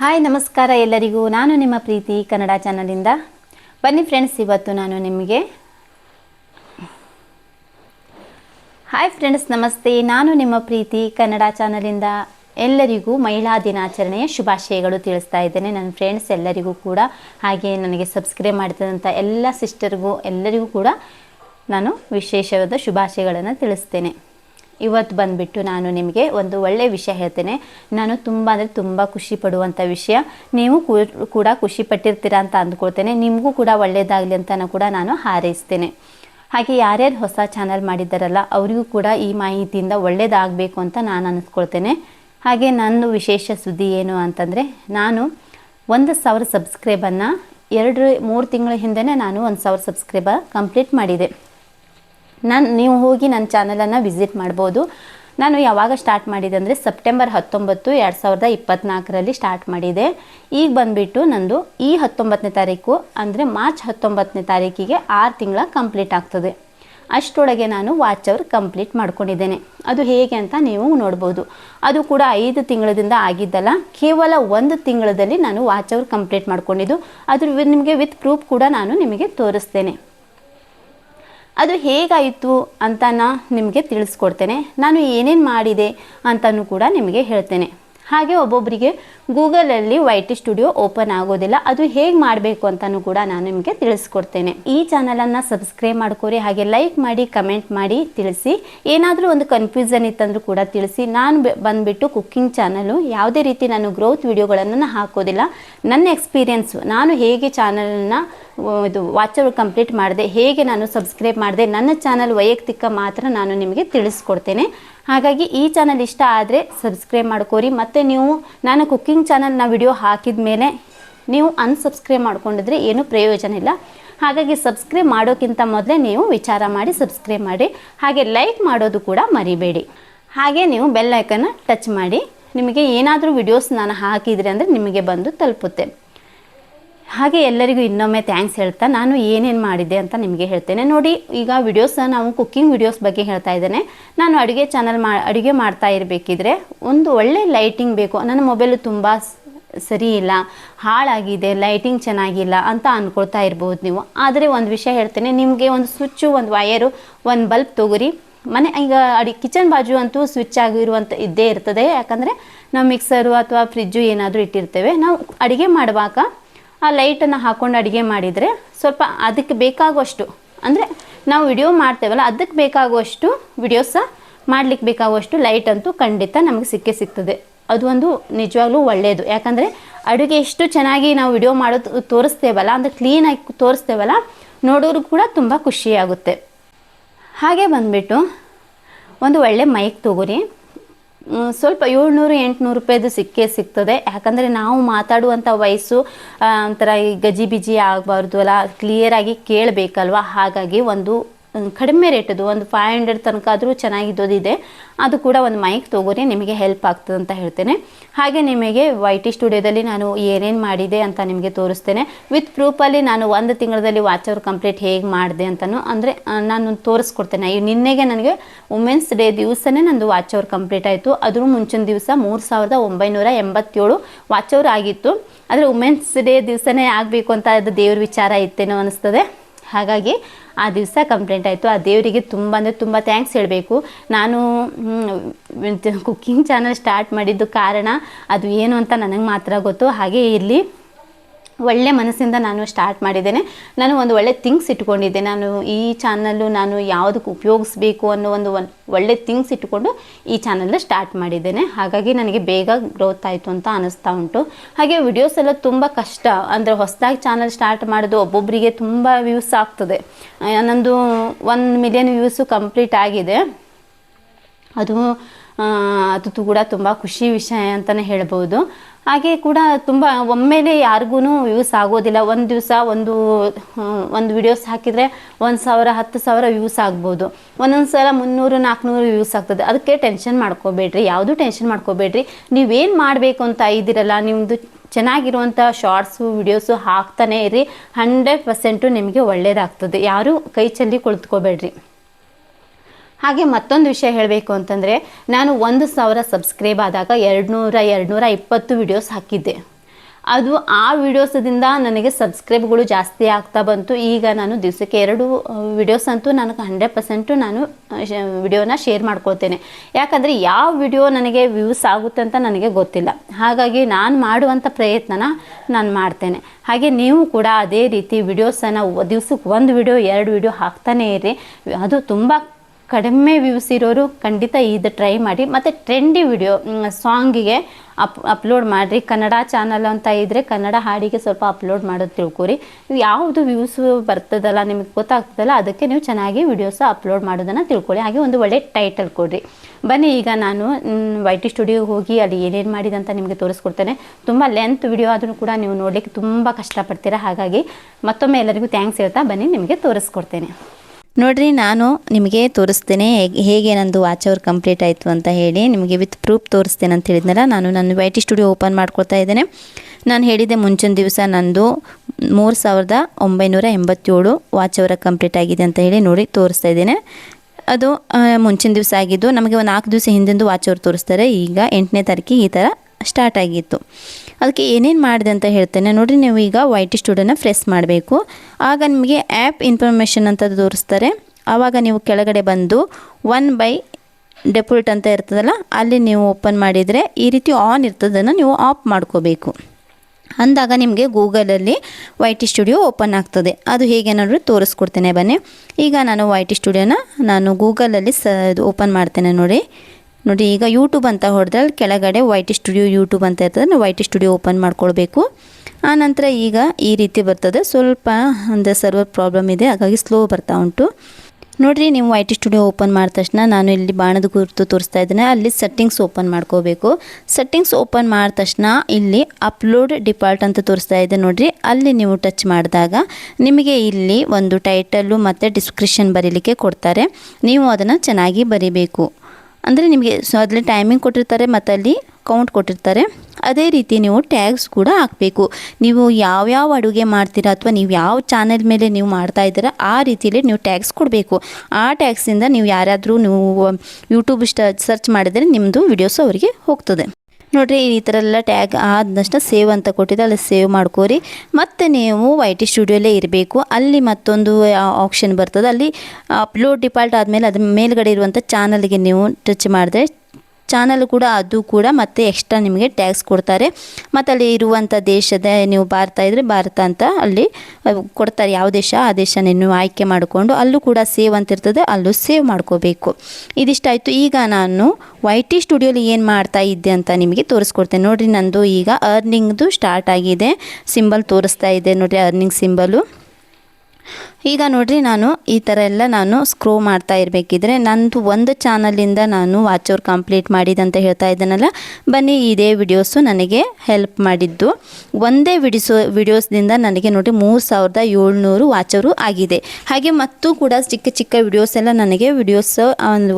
Hi ನಮಸ್ಕಾರ ಎಲ್ಲರಿಗೂ. ನಾನು ನಿಮ್ಮ ಪ್ರೀತಿ ಕನ್ನಡ ಚಾನಲಿಂದ. ಬನ್ನಿ ಫ್ರೆಂಡ್ಸ್ ಇವತ್ತು ನಾನು ನಿಮಗೆ. ಹಾಯ್ ಫ್ರೆಂಡ್ಸ್ ನಮಸ್ತೆ. ನಾನು ನಿಮ್ಮ ಪ್ರೀತಿ ಕನ್ನಡ ಚಾನಲಿಂದ ಎಲ್ಲರಿಗೂ ಮಹಿಳಾ ದಿನಾಚರಣೆಯ ಶುಭಾಶಯಗಳು ತಿಳಿಸ್ತಾ ಇದ್ದೇನೆ. ನನ್ನ ಫ್ರೆಂಡ್ಸ್ ಎಲ್ಲರಿಗೂ ಕೂಡ ಹಾಗೆ ನನಗೆ ಸಬ್ಸ್ಕ್ರೈಬ್ ಮಾಡಿದಂಥ ಎಲ್ಲ ಸಿಸ್ಟರ್ಗೂ ಎಲ್ಲರಿಗೂ ಕೂಡ ನಾನು ವಿಶೇಷವಾದ ಶುಭಾಶಯಗಳನ್ನು ತಿಳಿಸ್ತೇನೆ. ಇವತ್ತು ಬಂದುಬಿಟ್ಟು ನಾನು ನಿಮಗೆ ಒಂದು ಒಳ್ಳೆಯ ವಿಷಯ ಹೇಳ್ತೇನೆ. ನಾನು ತುಂಬ ಅಂದರೆ ತುಂಬ ಖುಷಿ ಪಡುವಂಥ ವಿಷಯ. ನೀವು ಕೂಡ ಖುಷಿ ಪಟ್ಟಿರ್ತೀರಾ ಅಂತ ಅಂದ್ಕೊಳ್ತೇನೆ. ನಿಮಗೂ ಕೂಡ ಒಳ್ಳೆಯದಾಗಲಿ ಅಂತ ಕೂಡ ನಾನು ಹಾರೈಸ್ತೇನೆ. ಹಾಗೆ ಯಾರ್ಯಾರು ಹೊಸ ಚಾನಲ್ ಮಾಡಿದ್ದಾರಲ್ಲ, ಅವರಿಗೂ ಕೂಡ ಈ ಮಾಹಿತಿಯಿಂದ ಒಳ್ಳೆಯದಾಗಬೇಕು ಅಂತ ನಾನು ಅನ್ಸ್ಕೊಳ್ತೇನೆ. ಹಾಗೆ ನನ್ನ ವಿಶೇಷ ಸುದ್ದಿ ಏನು ಅಂತಂದರೆ, ನಾನು ಒಂದು ಸಾವಿರ ಸಬ್ಸ್ಕ್ರೈಬನ್ನು ಎರಡು, ಮೂರು ತಿಂಗಳ ಹಿಂದೆಯೇ ನಾನು ಒಂದು ಸಾವಿರ ಸಬ್ಸ್ಕ್ರೈಬರ್ ಕಂಪ್ಲೀಟ್ ಮಾಡಿದೆ. ನಾನು ನೀವು ಹೋಗಿ ನನ್ನ ಚಾನಲನ್ನು ವಿಸಿಟ್ ಮಾಡ್ಬೋದು. ನಾನು ಯಾವಾಗ ಸ್ಟಾರ್ಟ್ ಮಾಡಿದೆ ಅಂದರೆ ಸೆಪ್ಟೆಂಬರ್ ಹತ್ತೊಂಬತ್ತು ಎರಡು ಸಾವಿರದ ಇಪ್ಪತ್ತ್ನಾಲ್ಕರಲ್ಲಿ ಸ್ಟಾರ್ಟ್ ಮಾಡಿದೆ. ಈಗ ಬಂದುಬಿಟ್ಟು ನಂದು ಈ ಹತ್ತೊಂಬತ್ತನೇ ತಾರೀಕು ಅಂದರೆ ಮಾರ್ಚ್ ಹತ್ತೊಂಬತ್ತನೇ ತಾರೀಕಿಗೆ ಆರು ತಿಂಗಳ ಕಂಪ್ಲೀಟ್ ಆಗ್ತದೆ. ಅಷ್ಟರೊಳಗೆ ನಾನು ವಾಚ್ ಅವರ್ ಕಂಪ್ಲೀಟ್ ಮಾಡ್ಕೊಂಡಿದ್ದೇನೆ. ಅದು ಹೇಗೆ ಅಂತ ನೀವು ನೋಡ್ಬೋದು. ಅದು ಕೂಡ ಐದು ತಿಂಗಳದಿಂದ ಆಗಿದ್ದಲ್ಲ, ಕೇವಲ ಒಂದು ತಿಂಗಳಲ್ಲಿ ನಾನು ವಾಚ್ ಅವರ್ ಕಂಪ್ಲೀಟ್ ಮಾಡ್ಕೊಂಡಿದ್ದು. ಅದ್ರ ನಿಮಗೆ ವಿತ್ ಪ್ರೂಫ್ ಕೂಡ ನಾನು ನಿಮಗೆ ತೋರಿಸ್ತೇನೆ. ಅದು ಹೇಗಾಯಿತು ಅಂತ ನಿಮಗೆ ತಿಳಿಸ್ಕೊಡ್ತೇನೆ. ನಾನು ಏನೇನು ಮಾಡಿದೆ ಅಂತಲೂ ಕೂಡ ನಿಮಗೆ ಹೇಳ್ತೇನೆ. ಹಾಗೆ ಒಬ್ಬೊಬ್ಬರಿಗೆ ಗೂಗಲಲ್ಲಿ ವೈ ಟಿ ಸ್ಟುಡಿಯೋ ಓಪನ್ ಆಗೋದಿಲ್ಲ. ಅದು ಹೇಗೆ ಮಾಡಬೇಕು ಅಂತಲೂ ಕೂಡ ನಾನು ನಿಮಗೆ ತಿಳಿಸ್ಕೊಡ್ತೇನೆ. ಈ ಚಾನಲನ್ನು ಸಬ್ಸ್ಕ್ರೈಬ್ ಮಾಡ್ಕೊರಿ, ಹಾಗೆ ಲೈಕ್ ಮಾಡಿ, ಕಮೆಂಟ್ ಮಾಡಿ ತಿಳಿಸಿ. ಏನಾದರೂ ಒಂದು ಕನ್ಫ್ಯೂಸನ್ ಇತ್ತಂದ್ರೂ ಕೂಡ ತಿಳಿಸಿ. ನಾನು ಬಂದುಬಿಟ್ಟು ಕುಕ್ಕಿಂಗ್ ಚಾನಲು ಯಾವುದೇ ರೀತಿ ನಾನು ಗ್ರೋತ್ ವಿಡಿಯೋಗಳನ್ನು ಹಾಕೋದಿಲ್ಲ. ನನ್ನ ಎಕ್ಸ್ಪೀರಿಯೆನ್ಸು ನಾನು ಹೇಗೆ ಚಾನಲನ್ನು ಇದು ವಾಚರ್ ಕಂಪ್ಲೀಟ್ ಮಾಡಿದೆ, ಹೇಗೆ ನಾನು ಸಬ್ಸ್ಕ್ರೈಬ್ ಮಾಡಿದೆ, ನನ್ನ ಚಾನಲ್ ವೈಯಕ್ತಿಕ ಮಾತ್ರ ನಾನು ನಿಮಗೆ ತಿಳಿಸ್ಕೊಡ್ತೇನೆ. ಹಾಗಾಗಿ ಈ ಚಾನಲ್ ಇಷ್ಟ ಆದರೆ ಸಬ್ಸ್ಕ್ರೈಬ್ ಮಾಡ್ಕೋರಿ. ಮತ್ತು ನೀವು ನಾನು ಕುಕ್ಕಿಂಗ್ ಚಾನಲ್ನ ವಿಡಿಯೋ ಹಾಕಿದ ಮೇಲೆ ನೀವು ಅನ್ಸಬ್ಸ್ಕ್ರೈಬ್ ಮಾಡ್ಕೊಂಡಿದ್ರೆ ಏನೂ ಪ್ರಯೋಜನ ಇಲ್ಲ. ಹಾಗಾಗಿ ಸಬ್ಸ್ಕ್ರೈಬ್ ಮಾಡೋಕ್ಕಿಂತ ಮೊದಲೇ ನೀವು ವಿಚಾರ ಮಾಡಿ ಸಬ್ಸ್ಕ್ರೈಬ್ ಮಾಡಿ. ಹಾಗೆ ಲೈಕ್ ಮಾಡೋದು ಕೂಡ ಮರಿಬೇಡಿ. ಹಾಗೆ ನೀವು ಬೆಲ್ ಟಚ್ ಮಾಡಿ. ನಿಮಗೆ ಏನಾದರೂ ವಿಡಿಯೋಸ್ ನಾನು ಹಾಕಿದರೆ ಅಂದರೆ ನಿಮಗೆ ಬಂದು ತಲುಪುತ್ತೆ. ಹಾಗೆ ಎಲ್ಲರಿಗೂ ಇನ್ನೊಮ್ಮೆ ಥ್ಯಾಂಕ್ಸ್ ಹೇಳ್ತಾ ನಾನು ಏನೇನು ಮಾಡಿದ್ದೆ ಅಂತ ನಿಮಗೆ ಹೇಳ್ತೇನೆ. ನೋಡಿ, ಈಗ ವಿಡಿಯೋಸ್ ನಾವು ಕುಕ್ಕಿಂಗ್ ವಿಡಿಯೋಸ್ ಬಗ್ಗೆ ಹೇಳ್ತಾ ಇದ್ದೇನೆ. ನಾನು ಅಡುಗೆ ಚಾನಲ್ ಮಾ, ಅಡುಗೆ ಮಾಡ್ತಾ ಇರಬೇಕಿದ್ರೆ ಒಂದು ಒಳ್ಳೆ ಲೈಟಿಂಗ್ ಬೇಕು. ನನ್ನ ಮೊಬೈಲ್ ತುಂಬ ಸರಿ ಇಲ್ಲ, ಹಾಳಾಗಿದೆ ಲೈಟಿಂಗ್ ಚೆನ್ನಾಗಿಲ್ಲ ಅಂತ ಅಂದ್ಕೊಳ್ತಾ ಇರ್ಬೋದು ನೀವು. ಆದರೆ ಒಂದು ವಿಷಯ ಹೇಳ್ತೇನೆ, ನಿಮಗೆ ಒಂದು ಸ್ವಿಚ್ಚು ಒಂದು ವಯರು ಒಂದು ಬಲ್ಬ್ ತೊಗರಿ. ಮನೆ, ಈಗ ಅಡಿ ಕಿಚನ್ ಬಾಜು ಅಂತೂ ಸ್ವಿಚ್ ಆಗಿರುವಂಥ ಇದ್ದೇ ಇರ್ತದೆ. ಯಾಕಂದರೆ ನಾವು ಮಿಕ್ಸರು ಅಥವಾ ಫ್ರಿಜ್ಜು ಏನಾದರೂ ಇಟ್ಟಿರ್ತೇವೆ. ನಾವು ಅಡುಗೆ ಮಾಡುವಾಗ ಆ ಲೈಟನ್ನು ಹಾಕ್ಕೊಂಡು ಅಡುಗೆ ಮಾಡಿದರೆ ಸ್ವಲ್ಪ ಅದಕ್ಕೆ ಬೇಕಾಗುವಷ್ಟು, ಅಂದರೆ ನಾವು ವಿಡಿಯೋ ಮಾಡ್ತೇವಲ್ಲ, ಅದಕ್ಕೆ ಬೇಕಾಗುವಷ್ಟು ವಿಡಿಯೋ ಸಹ ಮಾಡಲಿಕ್ಕೆ ಬೇಕಾಗುವಷ್ಟು ಲೈಟ್ ಅಂತೂ ಖಂಡಿತ ನಮಗೆ ಸಿಕ್ಕೇ ಸಿಗ್ತದೆ. ಅದು ಒಂದು ನಿಜವಾಗ್ಲೂ ಒಳ್ಳೆಯದು ಯಾಕಂದರೆ ಅಡುಗೆ ಎಷ್ಟು ಚೆನ್ನಾಗಿ ನಾವು ವಿಡಿಯೋ ಮಾಡೋದು ತೋರಿಸ್ತೇವಲ್ಲ, ಅಂದರೆ ಕ್ಲೀನಾಗಿ ತೋರಿಸ್ತೇವಲ್ಲ ನೋಡೋರು ಕೂಡ ತುಂಬ ಖುಷಿಯಾಗುತ್ತೆ. ಹಾಗೆ ಬಂದುಬಿಟ್ಟು ಒಂದು ಒಳ್ಳೆ ಮೈಕ್ ತಗೋರಿ. ಸ್ವಲ್ಪ ಏಳ್ನೂರು, ಎಂಟುನೂರು ರೂಪಾಯಿದು ಸಿಕ್ಕೇ ಸಿಗ್ತದೆ. ಯಾಕಂದರೆ ನಾವು ಮಾತಾಡುವಂಥ ವಯಸ್ಸು ಒಂಥರ ಈ ಗಜಿಬಿಜಿ ಆಗಬಾರ್ದು ಅಲ್ಲ ಕ್ಲಿಯರಾಗಿ ಕೇಳಬೇಕಲ್ವ? ಹಾಗಾಗಿ ಒಂದು ಕಡಿಮೆ ರೇಟದು, ಒಂದು ಫೈವ್ ಹಂಡ್ರೆಡ್ ತನಕ ಆದರೂ ಚೆನ್ನಾಗಿದ್ದೋದಿದೆ. ಅದು ಕೂಡ ಒಂದು ಮೈಕ್ ತೊಗೋರಿ, ನಿಮಗೆ ಹೆಲ್ಪ್ ಆಗ್ತದೆ ಅಂತ ಹೇಳ್ತೇನೆ. ಹಾಗೆ ನಿಮಗೆ ವೈ ಟಿ ಸ್ಟುಡಿಯೋದಲ್ಲಿ ನಾನು ಏನೇನು ಮಾಡಿದೆ ಅಂತ ನಿಮಗೆ ತೋರಿಸ್ತೇನೆ. ವಿತ್ ಪ್ರೂಫಲ್ಲಿ ನಾನು ಒಂದು ತಿಂಗಳಲ್ಲಿ ವಾಚ್ ಅವರ್ ಕಂಪ್ಲೀಟ್ ಹೇಗೆ ಮಾಡಿದೆ ಅಂತಲೂ ಅಂದರೆ ನಾನು ತೋರಿಸ್ಕೊಡ್ತೇನೆ. ನಿನ್ನೆಗೆ ನನಗೆ ವುಮೆನ್ಸ್ ಡೇ ದಿವಸನೇ ನಂದು ವಾಚ್ ಅವರ್ ಕಂಪ್ಲೀಟ್ ಆಯಿತು. ಅದ್ರ ಮುಂಚಿನ ದಿವಸ ಮೂರು ಸಾವಿರದ ಒಂಬೈನೂರ ಎಂಬತ್ತೇಳು ವಾಚ್ ಅವರ್ ಆಗಿತ್ತು. ಆದರೆ ವುಮೆನ್ಸ್ ಡೇ ದಿವಸನೇ ಆಗಬೇಕು ಅಂತ ಅದು ದೇವ್ರ ವಿಚಾರ ಇತ್ತೇನೋ ಅನಿಸ್ತದೆ. ಹಾಗಾಗಿ ಆ ದಿವಸ ಕಂಪ್ಲೇಂಟ್ ಆಯಿತು. ಆ ದೇವರಿಗೆ ತುಂಬ ಅಂದರೆ ತುಂಬ ಥ್ಯಾಂಕ್ಸ್ ಹೇಳಬೇಕು. ನಾನು ಕುಕ್ಕಿಂಗ್ ಚಾನಲ್ ಸ್ಟಾರ್ಟ್ ಮಾಡಿದ್ದು ಕಾರಣ ಅದು ಏನು ಅಂತ ನನಗೆ ಮಾತ್ರ ಗೊತ್ತು. ಹಾಗೆ ಇರಲಿ. ಒಳ್ಳೆ ಮನಸ್ಸಿಂದ ನಾನು ಸ್ಟಾರ್ಟ್ ಮಾಡಿದ್ದೇನೆ. ನಾನು ಒಂದು ಒಳ್ಳೆ ಥಿಂಗ್ಸ್ ಇಟ್ಕೊಂಡಿದ್ದೆ. ನಾನು ಈ ಚಾನಲ್ಲು ನಾನು ಯಾವುದಕ್ಕೆ ಉಪಯೋಗಿಸ್ಬೇಕು ಅನ್ನೋ ಒಂದು ಒಳ್ಳೆ ಥಿಂಗ್ಸ್ ಇಟ್ಕೊಂಡು ಈ ಚಾನಲ್ನ ಸ್ಟಾರ್ಟ್ ಮಾಡಿದ್ದೇನೆ. ಹಾಗಾಗಿ ನನಗೆ ಬೇಗ ಗ್ರೋತ್ ಆಯಿತು ಅಂತ ಅನ್ನಿಸ್ತಾ ಉಂಟು. ಹಾಗೆ ವಿಡಿಯೋಸ್ ಎಲ್ಲ ತುಂಬ ಕಷ್ಟ. ಅಂದರೆ ಹೊಸದಾಗಿ ಚಾನಲ್ ಸ್ಟಾರ್ಟ್ ಮಾಡೋದು ಒಬ್ಬೊಬ್ಬರಿಗೆ ತುಂಬ ವ್ಯೂಸ್ ಆಗ್ತದೆ. ನನ್ನದು ನಂದು ಒನ್ ಮಿಲಿಯನ್ ವ್ಯೂಸು ಕಂಪ್ಲೀಟ್ ಆಗಿದೆ. ಅದು ಅದು ಕೂಡ ತುಂಬ ಖುಷಿ ವಿಷಯ ಅಂತಲೇ ಹೇಳ್ಬೋದು. ಹಾಗೆ ಕೂಡ ತುಂಬ ಒಮ್ಮೆಲೆ ಯಾರಿಗೂ ವ್ಯೂಸ್ ಆಗೋದಿಲ್ಲ. ಒಂದು ದಿವಸ ಒಂದು ಒಂದು ವಿಡಿಯೋಸ್ ಹಾಕಿದರೆ ಒಂದು ಸಾವಿರ, ಹತ್ತು ಸಾವಿರ ವ್ಯೂಸ್ ಆಗ್ಬೋದು. ಒಂದೊಂದು ಸಲ ಮುನ್ನೂರು ನಾಲ್ಕುನೂರು ವ್ಯೂಸ್ ಆಗ್ತದೆ. ಅದಕ್ಕೆ ಟೆನ್ಷನ್ ಮಾಡ್ಕೋಬೇಡ್ರಿ. ಯಾವುದೂ ಟೆನ್ಷನ್ ಮಾಡ್ಕೋಬೇಡ್ರಿ. ನೀವೇನು ಮಾಡಬೇಕು ಅಂತ ಇದ್ದೀರಲ್ಲ ನಿಮ್ಮದು ಚೆನ್ನಾಗಿರುವಂಥ ಶಾರ್ಟ್ಸು ವಿಡಿಯೋಸು ಹಾಕ್ತಾನೆ ಇರಿ. ಹಂಡ್ರೆಡ್ ಪರ್ಸೆಂಟು ನಿಮಗೆ ಒಳ್ಳೆಯದಾಗ್ತದೆ ಯಾರೂ ಕೈ ಚೆಲ್ಲಿ ಕುಳಿತುಕೋಬೇಡ್ರಿ. ಹಾಗೆ ಮತ್ತೊಂದು ವಿಷಯ ಹೇಳಬೇಕು ಅಂತಂದರೆ, ನಾನು ಒಂದು ಸಾವಿರ ಸಬ್ಸ್ಕ್ರೈಬ್ ಆದಾಗ ಎರಡು ನೂರ ಎರಡು ಇಪ್ಪತ್ತು ವಿಡಿಯೋಸ್ ಹಾಕಿದ್ದೆ. ಅದು ಆ ವಿಡಿಯೋಸದಿಂದ ನನಗೆ ಸಬ್ಸ್ಕ್ರೈಬ್ಗಳು ಜಾಸ್ತಿ ಆಗ್ತಾ ಬಂತು. ಈಗ ನಾನು ದಿವಸಕ್ಕೆ ಎರಡು ವಿಡಿಯೋಸ್ ಅಂತೂ ನನಗೆ ಹಂಡ್ರೆಡ್ ಪರ್ಸೆಂಟು ನಾನು ವಿಡಿಯೋನ ಶೇರ್ ಮಾಡ್ಕೊಳ್ತೇನೆ. ಯಾಕಂದರೆ ಯಾವ ವಿಡಿಯೋ ನನಗೆ ವ್ಯೂಸ್ ಆಗುತ್ತೆ ಅಂತ ನನಗೆ ಗೊತ್ತಿಲ್ಲ. ಹಾಗಾಗಿ ನಾನು ಮಾಡುವಂಥ ಪ್ರಯತ್ನನ ನಾನು ಮಾಡ್ತೇನೆ. ಹಾಗೆ ನೀವು ಕೂಡ ಅದೇ ರೀತಿ ವಿಡಿಯೋಸನ್ನು ದಿವ್ಸಕ್ಕೆ ಒಂದು ವಿಡಿಯೋ ಎರಡು ವಿಡಿಯೋ ಹಾಕ್ತಾನೇ ಇರಿ. ಅದು ತುಂಬ ಕಡಿಮೆ ವ್ಯೂಸ್ ಇರೋರು ಖಂಡಿತ ಇದು ಟ್ರೈ ಮಾಡಿ. ಮತ್ತು ಟ್ರೆಂಡಿ ವಿಡಿಯೋ ಸಾಂಗಿಗೆ ಅಪ್ ಅಪ್ಲೋಡ್ ಮಾಡಿರಿ. ಕನ್ನಡ ಚಾನಲ್ ಅಂತ ಇದ್ದರೆ ಕನ್ನಡ ಹಾಡಿಗೆ ಸ್ವಲ್ಪ ಅಪ್ಲೋಡ್ ಮಾಡೋದು ತಿಳ್ಕೊರಿ. ಯಾವುದು ವ್ಯೂಸ್ ಬರ್ತದಲ್ಲ, ನಿಮಗೆ ಗೊತ್ತಾಗ್ತದಲ್ಲ, ಅದಕ್ಕೆ ನೀವು ಚೆನ್ನಾಗಿ ವಿಡಿಯೋಸ್ ಅಪ್ಲೋಡ್ ಮಾಡೋದನ್ನು ತಿಳ್ಕೊಳ್ಳಿ ಹಾಗೆ ಒಂದು ಒಳ್ಳೆ ಟೈಟಲ್ ಕೊಡ್ರಿ. ಬನ್ನಿ, ಈಗ ನಾನು ವೈ ಟಿ ಸ್ಟುಡಿಯೋಗೆ ಹೋಗಿ ಅಲ್ಲಿ ಏನೇನು ಮಾಡಿದಂತ ನಿಮಗೆ ತೋರಿಸ್ಕೊಡ್ತೇನೆ. ತುಂಬ ಲೆಂತ್ ವಿಡಿಯೋ ಆದರೂ ಕೂಡ ನೀವು ನೋಡಲಿಕ್ಕೆ ತುಂಬ ಕಷ್ಟಪಡ್ತೀರಾ. ಹಾಗಾಗಿ ಮತ್ತೊಮ್ಮೆ ಎಲ್ಲರಿಗೂ ಥ್ಯಾಂಕ್ಸ್ ಹೇಳ್ತಾ ಬನ್ನಿ, ನಿಮಗೆ ತೋರಿಸ್ಕೊಡ್ತೇನೆ. ನೋಡ್ರಿ, ನಾನು ನಿಮಗೆ ತೋರಿಸ್ತೇನೆ ಹೇಗೆ ನಂದು ವಾಚ್ ಅವರ್ ಕಂಪ್ಲೀಟ್ ಆಯಿತು ಅಂತ ಹೇಳಿ ನಿಮಗೆ ವಿತ್ ಪ್ರೂಫ್ ತೋರಿಸ್ತೇನೆ ಅಂತ ಹೇಳಿದ್ನಲ್ಲ, ನಾನು ನನ್ನ ವೈ ಟಿ ಸ್ಟುಡಿಯೋ ಓಪನ್ ಮಾಡ್ಕೊಳ್ತಾ ಇದ್ದೇನೆ. ನಾನು ಹೇಳಿದ್ದೆ ಮುಂಚಿನ ದಿವಸ ನಂದು ಮೂರು ಸಾವಿರದ ಒಂಬೈನೂರ ಎಂಬತ್ತೇಳು ವಾಚ್ ಅವರ ಕಂಪ್ಲೀಟ್ ಆಗಿದೆ ಅಂತ ಹೇಳಿ ನೋಡಿ ತೋರಿಸ್ತಾ ಇದ್ದೇನೆ. ಅದು ಮುಂಚಿನ ದಿವಸ ಆಗಿದ್ದು ನಮಗೆ ಒಂದು ನಾಲ್ಕು ದಿವಸ ಹಿಂದಿಂದು ವಾಚ್ ಅವ್ರು ತೋರಿಸ್ತಾರೆ. ಈಗ ಎಂಟನೇ ತಾರೀಕಿಗೆ ಈ ಥರ ಸ್ಟಾರ್ಟ್ ಆಗಿತ್ತು. ಅದಕ್ಕೆ ಏನೇನು ಮಾಡಿದೆ ಅಂತ ಹೇಳ್ತೇನೆ. ನೋಡಿ ನೀವು ಈಗ ವೈಟ್ ಟಿ ಸ್ಟುಡಿಯೋನ ಫ್ರೆಸ್ ಮಾಡಬೇಕು. ಆಗ ನಿಮಗೆ ಆ್ಯಪ್ ಇನ್ಫಾರ್ಮೇಷನ್ ಅಂತ ತೋರಿಸ್ತಾರೆ. ಆವಾಗ ನೀವು ಕೆಳಗಡೆ ಬಂದು ಒನ್ ಬೈ ಡೆಪೋಲ್ಟ್ ಅಂತ ಇರ್ತದಲ್ಲ, ಅಲ್ಲಿ ನೀವು ಓಪನ್ ಮಾಡಿದರೆ ಈ ರೀತಿ ಆನ್ ಇರ್ತದನ್ನು ನೀವು ಆಫ್ ಮಾಡ್ಕೋಬೇಕು. ಅಂದಾಗ ನಿಮಗೆ ಗೂಗಲಲ್ಲಿ ವೈ ಟಿ ಸ್ಟುಡಿಯೋ ಓಪನ್ ಆಗ್ತದೆ. ಅದು ಹೇಗೆ ನೋಡಿದ್ರೆ ತೋರಿಸ್ಕೊಡ್ತೇನೆ ಬನ್ನಿ. ಈಗ ನಾನು ವೈ ಟಿ ಸ್ಟುಡಿಯೋನ ನಾನು ಗೂಗಲಲ್ಲಿ ಸ ಓಪನ್ ಮಾಡ್ತೇನೆ ನೋಡಿ. ನೋಡಿ, ಈಗ ಯೂಟ್ಯೂಬ್ ಅಂತ ಹೊಡೆದ್ರೆ ಕೆಳಗಡೆ ವೈ ಟಿ ಸ್ಟುಡಿಯೋ ಯೂಟ್ಯೂಬ್ ಅಂತ ಇರ್ತದೆ. ನಾವು ವೈ ಟಿ ಸ್ಟುಡಿಯೋ ಓಪನ್ ಮಾಡ್ಕೊಳ್ಬೇಕು ಆನಂತರ ಈಗ ಈ ರೀತಿ ಬರ್ತದೆ. ಸ್ವಲ್ಪ ಒಂದು ಸರ್ವರ್ ಪ್ರಾಬ್ಲಮ್ ಇದೆ. ಹಾಗಾಗಿ ಸ್ಲೋ ಬರ್ತಾ ಉಂಟು. ನೋಡಿರಿ, ನೀವು ವೈ ಟಿ ಸ್ಟುಡಿಯೋ ಓಪನ್ ಮಾಡಿದ ತಕ್ಷಣ ನಾನು ಇಲ್ಲಿ ಬಾಣದ ಗುರುತು ತೋರಿಸ್ತಾ ಇದ್ದೇನೆ. ಅಲ್ಲಿ ಸೆಟ್ಟಿಂಗ್ಸ್ ಓಪನ್ ಮಾಡ್ಕೋಬೇಕು ಸೆಟ್ಟಿಂಗ್ಸ್ ಓಪನ್ ಮಾಡಿದ ತಕ್ಷಣ ಇಲ್ಲಿ ಅಪ್ಲೋಡ್ ಡಿಫಾಲ್ಟ್ ಅಂತ ತೋರಿಸ್ತಾ ಇದೆ ನೋಡಿರಿ. ಅಲ್ಲಿ ನೀವು ಟಚ್ ಮಾಡಿದಾಗ ನಿಮಗೆ ಇಲ್ಲಿ ಒಂದು ಟೈಟಲ್ಲು ಮತ್ತು ಡಿಸ್ಕ್ರಿಪ್ಷನ್ ಬರೀಲಿಕ್ಕೆ ಕೊಡ್ತಾರೆ. ನೀವು ಅದನ್ನು ಚೆನ್ನಾಗಿ ಬರೀಬೇಕು. ಅಂದರೆ ನಿಮಗೆ ಸೊ ಅದರಲ್ಲಿ ಟೈಮಿಂಗ್ ಕೊಟ್ಟಿರ್ತಾರೆ ಮತ್ತು ಅಲ್ಲಿ ಕೌಂಟ್ ಕೊಟ್ಟಿರ್ತಾರೆ. ಅದೇ ರೀತಿ ನೀವು ಟ್ಯಾಗ್ಸ್ ಕೂಡ ಹಾಕಬೇಕು. ನೀವು ಯಾವ್ಯಾವ ಅಡುಗೆ ಮಾಡ್ತೀರಾ ಅಥವಾ ನೀವು ಯಾವ ಚಾನೆಲ್ ಮೇಲೆ ನೀವು ಮಾಡ್ತಾ ಇದ್ದೀರಾ ಆ ರೀತಿಯಲ್ಲಿ ನೀವು ಟ್ಯಾಗ್ಸ್ ಕೊಡಬೇಕು. ಆ ಟ್ಯಾಗ್ಸಿಂದ ನೀವು ಯಾರಾದರೂ ನೀವು, ಯೂಟ್ಯೂಬ್ ಇಷ್ಟ ಸರ್ಚ್ ಮಾಡಿದರೆ ನಿಮ್ಮದು ವಿಡಿಯೋಸ್ ಅವರಿಗೆ ಹೋಗ್ತದೆ. ನೋಡಿರಿ, ಈ ಥರ ಎಲ್ಲ ಟ್ಯಾಗ್ ಆದಷ್ಟು ಸೇವ್ ಅಂತ ಕೊಟ್ಟಿದೆ ಅಲ್ಲಿ ಸೇವ್ ಮಾಡ್ಕೋರಿ. ಮತ್ತು ನೀವು ವೈ ಟಿ ಸ್ಟುಡಿಯೋಲ್ಲೇ ಇರಬೇಕು. ಅಲ್ಲಿ ಮತ್ತೊಂದು ಆಪ್ಷನ್ ಬರ್ತದೆ. ಅಲ್ಲಿ ಅಪ್ಲೋಡ್ ಡಿಫಾಲ್ಟ್ ಆದಮೇಲೆ ಅದ್ರ ಮೇಲ್ಗಡೆ ಇರುವಂಥ ಚಾನಲ್ಗೆ ನೀವು ಟಚ್ ಮಾಡಿದ್ರೆ ಚಾನಲ್ ಕೂಡ ಅದು ಕೂಡ ಮತ್ತೆ ಎಕ್ಸ್ಟ್ರಾ ನಿಮಗೆ ಟ್ಯಾಕ್ಸ್ ಕೊಡ್ತಾರೆ. ಮತ್ತು ಅಲ್ಲಿ ಇರುವಂಥ ದೇಶದ ನೀವು ಭಾರತ ಇದ್ದರೆ ಭಾರತ ಅಂತ ಅಲ್ಲಿ ಕೊಡ್ತಾರೆ. ಯಾವ ದೇಶ? ಆ ದೇಶ ನೀವು ಆಯ್ಕೆ ಮಾಡಿಕೊಂಡು ಅಲ್ಲೂ ಕೂಡ ಸೇವ್ ಅಂತ ಇರ್ತದೆ, ಅಲ್ಲೂ ಸೇವ್ ಮಾಡ್ಕೋಬೇಕು. ಇದಿಷ್ಟಾಯಿತು. ಈಗ ನಾನು ವೈ ಟಿ ಸ್ಟುಡಿಯೋಲಿ ಏನು ಮಾಡ್ತಾ ಇದ್ದೆ ಅಂತ ನಿಮಗೆ ತೋರಿಸ್ಕೊಡ್ತೇನೆ. ನೋಡಿರಿ, ನಂದು ಈಗ ಅರ್ನಿಂಗ್ದು ಸ್ಟಾರ್ಟ್ ಆಗಿದೆ. ಸಿಂಬಲ್ ತೋರಿಸ್ತಾ ಇದೆ. ನೋಡಿರಿ ಅರ್ನಿಂಗ್ ಸಿಂಬಲು ಈಗ ನೋಡ್ರಿ ನಾನು ಈ ಥರ ಎಲ್ಲ ನಾನು ಸ್ಕ್ರೋ ಮಾಡ್ತಾ ಇರಬೇಕಿದ್ರೆ ನಂದು ಒಂದು ಚಾನಲಿಂದ ನಾನು ವಾಚ್ ಕಂಪ್ಲೀಟ್ ಮಾಡಿದೆ ಅಂತ ಹೇಳ್ತಾ ಇದ್ದೇನಲ್ಲ, ಬನ್ನಿ ಇದೇ ವಿಡಿಯೋಸು ನನಗೆ ಹೆಲ್ಪ್ ಮಾಡಿದ್ದು. ಒಂದೇ ವಿಡಿಸೋ ವಿಡಿಯೋಸ್ದಿಂದ ನನಗೆ ನೋಡಿ ಮೂರು ಸಾವಿರದ ಏಳ್ನೂರು ವಾಚ್ ಅವರು ಆಗಿದೆ. ಹಾಗೆ ಮತ್ತು ಕೂಡ ಚಿಕ್ಕ ಚಿಕ್ಕ ವಿಡಿಯೋಸ್ ಎಲ್ಲ ನನಗೆ ವಿಡಿಯೋಸ್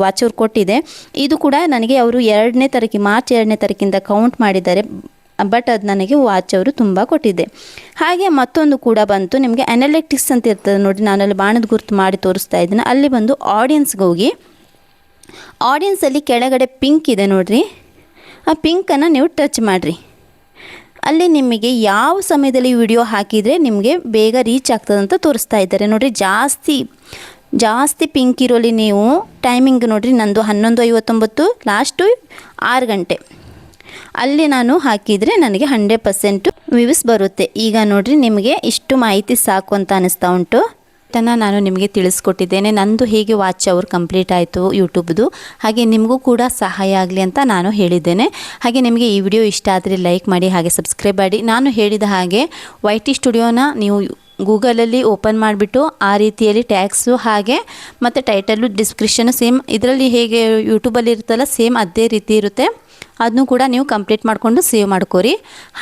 ವಾಚ್ ಅವ್ರು ಕೊಟ್ಟಿದೆ. ಇದು ಕೂಡ ನನಗೆ ಅವರು ಎರಡನೇ ತಾರೀಕು ಮಾರ್ಚ್ ಎರಡನೇ ತಾರೀಕಿಂದ ಕೌಂಟ್ ಮಾಡಿದ್ದಾರೆ. ಬಟ್ ಅದು ನನಗೆ ವಾಚ್ ಅವರು ತುಂಬ ಕೊಟ್ಟಿದ್ದೆ. ಹಾಗೆ ಮತ್ತೊಂದು ಕೂಡ ಬಂತು. ನಿಮಗೆ ಅನಾಲಿಟಿಕ್ಸ್ ಅಂತ ಇರ್ತದೆ ನೋಡಿ ನಾನಲ್ಲಿ ಬಾಣದ ಗುರುತು ಮಾಡಿ ತೋರಿಸ್ತಾ ಇದ್ದೀನಿ. ಅಲ್ಲಿ ಬಂದು ಆಡಿಯನ್ಸ್ಗೆ ಹೋಗಿ. ಆಡಿಯನ್ಸಲ್ಲಿ ಕೆಳಗಡೆ ಪಿಂಕ್ ಇದೆ ನೋಡಿರಿ. ಆ ಪಿಂಕನ್ನು ನೀವು ಟಚ್ ಮಾಡಿರಿ. ಅಲ್ಲಿ ನಿಮಗೆ ಯಾವ ಸಮಯದಲ್ಲಿ ವಿಡಿಯೋ ಹಾಕಿದರೆ ನಿಮಗೆ ಬೇಗ ರೀಚ್ ಆಗ್ತದೆ ಆಗ್ತದಂತ ತೋರಿಸ್ತಾ ಇದ್ದಾರೆ. ನೋಡಿರಿ, ಜಾಸ್ತಿ ಜಾಸ್ತಿ ಪಿಂಕ್ ಇರೋಲಿ ನೀವು ಟೈಮಿಂಗ್ ನೋಡಿರಿ, ನಂದು ಹನ್ನೊಂದು ಐವತ್ತೊಂಬತ್ತು ಲಾಸ್ಟು ಆರು ಗಂಟೆ. ಅಲ್ಲಿ ನಾನು ಹಾಕಿದರೆ ನನಗೆ ಹಂಡ್ರೆಡ್ ಪರ್ಸೆಂಟು ವ್ಯೂಸ್ ಬರುತ್ತೆ. ಈಗ ನೋಡಿರಿ, ನಿಮಗೆ ಇಷ್ಟು ಮಾಹಿತಿ ಸಾಕು ಅಂತ ಅನಿಸ್ತಾ ಉಂಟು. ಇದನ್ನು ನಾನು ನಿಮಗೆ ತಿಳಿಸ್ಕೊಟ್ಟಿದ್ದೇನೆ. ನಂದು ಹೇಗೆ ವಾಚ್ ಅವರ್ ಕಂಪ್ಲೀಟ್ ಆಯಿತು ಯೂಟ್ಯೂಬ್ದು ಹಾಗೆ ನಿಮಗೂ ಕೂಡ ಸಹಾಯ ಆಗಲಿ ಅಂತ ನಾನು ಹೇಳಿದ್ದೇನೆ. ಹಾಗೆ ನಿಮಗೆ ಈ ವಿಡಿಯೋ ಇಷ್ಟ ಆದರೆ ಲೈಕ್ ಮಾಡಿ, ಹಾಗೆ ಸಬ್ಸ್ಕ್ರೈಬ್ ಮಾಡಿ. ನಾನು ಹೇಳಿದ ಹಾಗೆ ವೈ ಟಿ ಸ್ಟುಡಿಯೋನ ನೀವು ಗೂಗಲಲ್ಲಿ ಓಪನ್ ಮಾಡಿಬಿಟ್ಟು ಆ ರೀತಿಯಲ್ಲಿ ಟ್ಯಾಕ್ಸು ಹಾಗೆ ಮತ್ತು ಟೈಟಲ್ಲು ಡಿಸ್ಕ್ರಿಪ್ಷನು ಸೇಮ್ ಇದರಲ್ಲಿ ಹೇಗೆ ಯೂಟ್ಯೂಬಲ್ಲಿ ಇರುತ್ತಲ್ಲ ಸೇಮ್ ಅದೇ ರೀತಿ ಇರುತ್ತೆ. ಅದನ್ನು ಕೂಡ ನೀವು ಕಂಪ್ಲೀಟ್ ಮಾಡಿಕೊಂಡು ಸೇವ್ ಮಾಡ್ಕೋರಿ.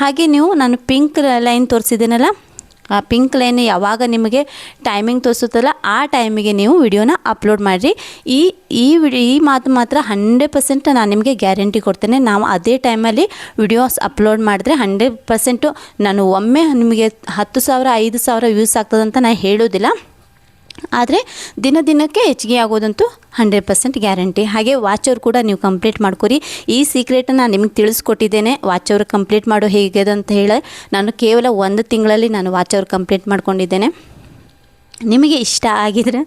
ಹಾಗೆ ನೀವು ನಾನು ಪಿಂಕ್ ಲೈನ್ ತೋರಿಸಿದ್ದೀನಲ್ಲ, ಆ ಪಿಂಕ್ ಲೈನ್ ಯಾವಾಗ ನಿಮಗೆ ಟೈಮಿಂಗ್ ತೋರಿಸುತ್ತಲ್ಲ ಆ ಟೈಮಿಗೆ ನೀವು ವಿಡಿಯೋನ ಅಪ್ಲೋಡ್ ಮಾಡಿರಿ. ಈ ಈ ವಿಡಿ ಈ ಮಾತು ಮಾತ್ರ ಹಂಡ್ರೆಡ್ ಪರ್ಸೆಂಟ್ ನಾನು ನಿಮಗೆ ಗ್ಯಾರಂಟಿ ಕೊಡ್ತೇನೆ. ನಾವು ಅದೇ ಟೈಮಲ್ಲಿ ವಿಡಿಯೋಸ್ ಅಪ್ಲೋಡ್ ಮಾಡಿದ್ರೆ ಹಂಡ್ರೆಡ್ ಪರ್ಸೆಂಟು ನಾನು ಒಮ್ಮೆ ನಿಮಗೆ ಹತ್ತು ಸಾವಿರ, ಐದು ಸಾವಿರ ವ್ಯೂಸ್ ಆಗ್ತದಂತ ನಾನು ಹೇಳೋದಿಲ್ಲ. ಆದರೆ ದಿನ ದಿನಕ್ಕೆ ಹೆಚ್ಚಿಗೆ ಆಗೋದಂತೂ ಹಂಡ್ರೆಡ್ ಪರ್ಸೆಂಟ್ ಗ್ಯಾರಂಟಿ. ಹಾಗೆ ವಾಚವ್ರು ಕೂಡ ನೀವು ಕಂಪ್ಲೀಟ್ ಮಾಡ್ಕೊರಿ. ಈ ಸೀಕ್ರೆಟನ್ನು ನಾನು ನಿಮಗೆ ತಿಳಿಸ್ಕೊಟ್ಟಿದ್ದೇನೆ. ವಾಚವ್ರು ಕಂಪ್ಲೀಟ್ ಮಾಡೋ ಹೇಗೆ ಅಂತ ಹೇಳಿ ನಾನು ಕೇವಲ ಒಂದು ತಿಂಗಳಲ್ಲಿ ನಾನು ವಾಚವ್ರು ಕಂಪ್ಲೀಟ್ ಮಾಡ್ಕೊಂಡಿದ್ದೇನೆ. ನಿಮಗೆ ಇಷ್ಟ ಆಗಿದ್ರೆ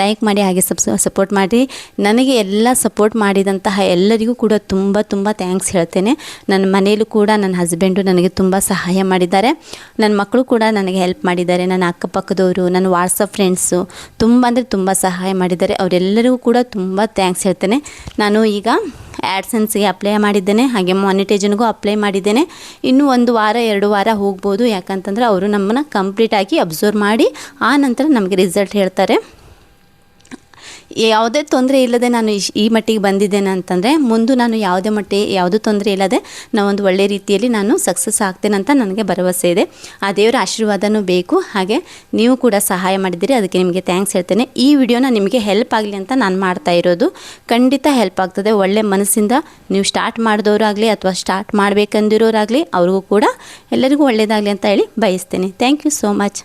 ಲೈಕ್ ಮಾಡಿ, ಹಾಗೆ ಸಬ್ಸ್ ಸಪೋರ್ಟ್ ಮಾಡಿ. ನನಗೆ ಎಲ್ಲ ಸಪೋರ್ಟ್ ಮಾಡಿದಂತಹ ಎಲ್ಲರಿಗೂ ಕೂಡ ತುಂಬ ತುಂಬ ಥ್ಯಾಂಕ್ಸ್ ಹೇಳ್ತೇನೆ. ನನ್ನ ಮನೆಯಲ್ಲೂ ಕೂಡ ನನ್ನ ಹಸ್ಬೆಂಡು ನನಗೆ ತುಂಬ ಸಹಾಯ ಮಾಡಿದ್ದಾರೆ. ನನ್ನ ಮಕ್ಕಳು ಕೂಡ ನನಗೆ ಹೆಲ್ಪ್ ಮಾಡಿದ್ದಾರೆ. ನನ್ನ ಅಕ್ಕಪಕ್ಕದವರು, ನನ್ನ ವಾಟ್ಸಪ್ ಫ್ರೆಂಡ್ಸು ತುಂಬ ಅಂದರೆ ತುಂಬ ಸಹಾಯ ಮಾಡಿದ್ದಾರೆ. ಅವರೆಲ್ಲರಿಗೂ ಕೂಡ ತುಂಬ ಥ್ಯಾಂಕ್ಸ್ ಹೇಳ್ತೇನೆ. ನಾನು ಈಗ ಆ್ಯಡ್ಸನ್ಸ್ಗೆ ಅಪ್ಲೈ ಮಾಡಿದ್ದೇನೆ. ಹಾಗೆ ಮಾನಿಟೈಜನ್ಗೂ ಅಪ್ಲೈ ಮಾಡಿದ್ದೇನೆ. ಇನ್ನೂ ಒಂದು ವಾರ, ಎರಡು ವಾರ ಹೋಗ್ಬೋದು. ಯಾಕಂತಂದರೆ ಅವರು ನಮ್ಮನ್ನು ಕಂಪ್ಲೀಟಾಗಿ ಅಬ್ಸರ್ವ್ ಮಾಡಿ, ಆ ನಂತರ ನಮಗೆ ರಿಸಲ್ಟ್ ಹೇಳ್ತಾರೆ. ಯಾವುದೇ ತೊಂದರೆ ಇಲ್ಲದೆ ನಾನು ಈ ಮಟ್ಟಿಗೆ ಬಂದಿದ್ದೇನೆ ಅಂತಂದರೆ, ಮುಂದೆ ನಾನು ಯಾವುದೇ ಮಟ್ಟಿ ಯಾವುದೂ ತೊಂದರೆ ಇಲ್ಲದೆ ನಾವೊಂದು ಒಳ್ಳೆಯ ರೀತಿಯಲ್ಲಿ ನಾನು ಸಕ್ಸಸ್ ಆಗ್ತೇನೆ ಅಂತ ನನಗೆ ಭರವಸೆ ಇದೆ. ಆ ದೇವರ ಆಶೀರ್ವಾದನೂ ಬೇಕು. ಹಾಗೆ ನೀವು ಕೂಡ ಸಹಾಯ ಮಾಡಿದ್ದೀರಿ. ಅದಕ್ಕೆ ನಿಮಗೆ ಥ್ಯಾಂಕ್ಸ್ ಹೇಳ್ತೇನೆ. ಈ ವಿಡಿಯೋನ ನಿಮಗೆ ಹೆಲ್ಪ್ ಆಗಲಿ ಅಂತ ನಾನು ಮಾಡ್ತಾ ಇರೋದು. ಖಂಡಿತ ಹೆಲ್ಪ್ ಆಗ್ತದೆ. ಒಳ್ಳೆ ಮನಸ್ಸಿಂದ ನೀವು ಸ್ಟಾರ್ಟ್ ಮಾಡಿದವರಾಗಲಿ ಅಥವಾ ಸ್ಟಾರ್ಟ್ ಮಾಡಬೇಕಂದಿರೋರಾಗಲಿ, ಅವ್ರಿಗೂ ಕೂಡ ಎಲ್ಲರಿಗೂ ಒಳ್ಳೆಯದಾಗಲಿ ಅಂತ ಹೇಳಿ ಬಯಸ್ತೇನೆ. Thank you so much